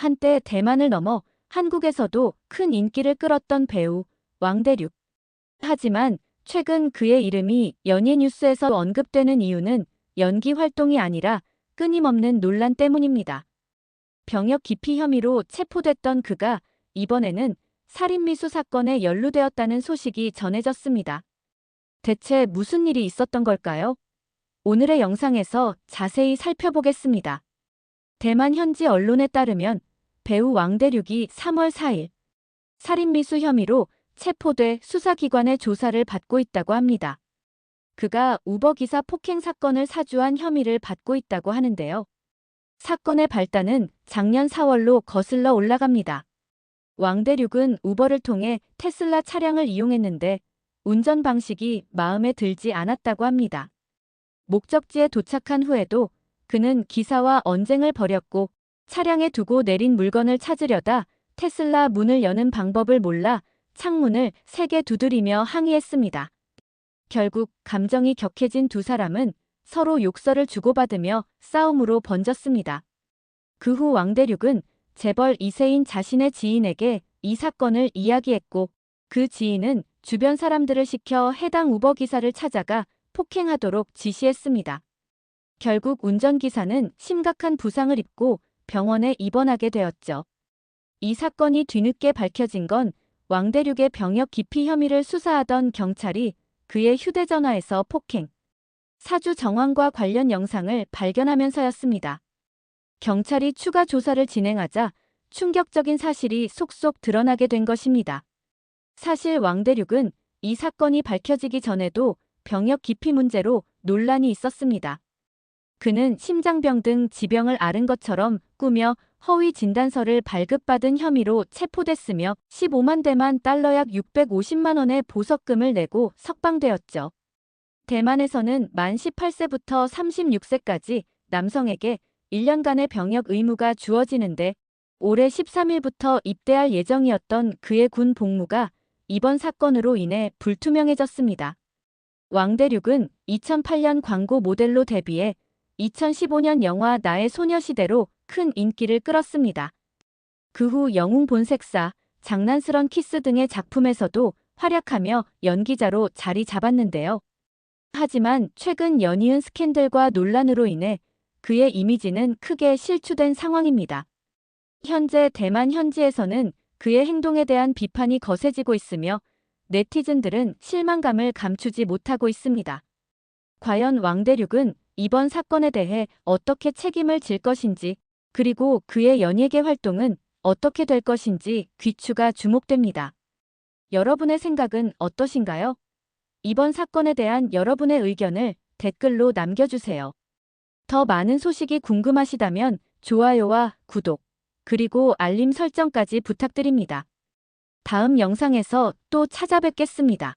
한때 대만을 넘어 한국에서도 큰 인기를 끌었던 배우 왕대륙. 하지만 최근 그의 이름이 연예 뉴스에서 언급되는 이유는 연기 활동이 아니라 끊임없는 논란 때문입니다. 병역 기피 혐의로 체포됐던 그가 이번에는 살인미수 사건에 연루되었다는 소식이 전해졌습니다. 대체 무슨 일이 있었던 걸까요? 오늘의 영상에서 자세히 살펴보겠습니다. 대만 현지 언론에 따르면 배우 왕대륙이 3월 4일 살인미수 혐의로 체포돼 수사기관의 조사를 받고 있다고 합니다. 그가 우버기사 폭행 사건을 사주한 혐의를 받고 있다고 하는데요. 사건의 발단은 작년 4월로 거슬러 올라갑니다. 왕대륙은 우버를 통해 테슬라 차량을 이용했는데 운전 방식이 마음에 들지 않았다고 합니다. 목적지에 도착한 후에도 그는 기사와 언쟁을 벌였고 차량에 두고 내린 물건을 찾으려다 테슬라 문을 여는 방법을 몰라 창문을 세게 두드리며 항의했습니다. 결국 감정이 격해진 두 사람은 서로 욕설을 주고받으며 싸움으로 번졌습니다. 그 후 왕대륙은 재벌 이세인 자신의 지인에게 이 사건을 이야기했고 그 지인은 주변 사람들을 시켜 해당 우버 기사를 찾아가 폭행하도록 지시했습니다. 결국 운전기사는 심각한 부상을 입고 병원에 입원하게 되었죠. 이 사건이 뒤늦게 밝혀진 건 왕대륙의 병역 기피 혐의를 수사하던 경찰이 그의 휴대전화에서 폭행, 사주 정황과 관련 영상을 발견하면서였습니다. 경찰이 추가 조사를 진행하자 충격적인 사실이 속속 드러나게 된 것입니다. 사실 왕대륙은 이 사건이 밝혀지기 전에도 병역 기피 문제로 논란이 있었습니다. 그는 심장병 등 지병을 앓은 것처럼 꾸며 허위 진단서를 발급받은 혐의로 체포됐으며 15만 대만 달러 약 650만 원의 보석금을 내고 석방되었죠. 대만에서는 만 18세부터 36세까지 남성에게 1년간의 병역 의무가 주어지는데 올해 13일부터 입대할 예정이었던 그의 군 복무가 이번 사건으로 인해 불투명해졌습니다. 왕대륙은 2008년 광고 모델로 데뷔해 2015년 영화 나의 소녀시대로 큰 인기를 끌었습니다. 그 후 영웅 본색사, 장난스런 키스 등의 작품에서도 활약하며 연기자로 자리 잡았는데요. 하지만 최근 연이은 스캔들과 논란으로 인해 그의 이미지는 크게 실추된 상황입니다. 현재 대만 현지에서는 그의 행동에 대한 비판이 거세지고 있으며 네티즌들은 실망감을 감추지 못하고 있습니다. 과연 왕대륙은 이번 사건에 대해 어떻게 책임을 질 것인지 그리고 그의 연예계 활동은 어떻게 될 것인지 귀추가 주목됩니다. 여러분의 생각은 어떠신가요? 이번 사건에 대한 여러분의 의견을 댓글로 남겨주세요. 더 많은 소식이 궁금하시다면 좋아요와 구독, 그리고 알림 설정까지 부탁드립니다. 다음 영상에서 또 찾아뵙겠습니다.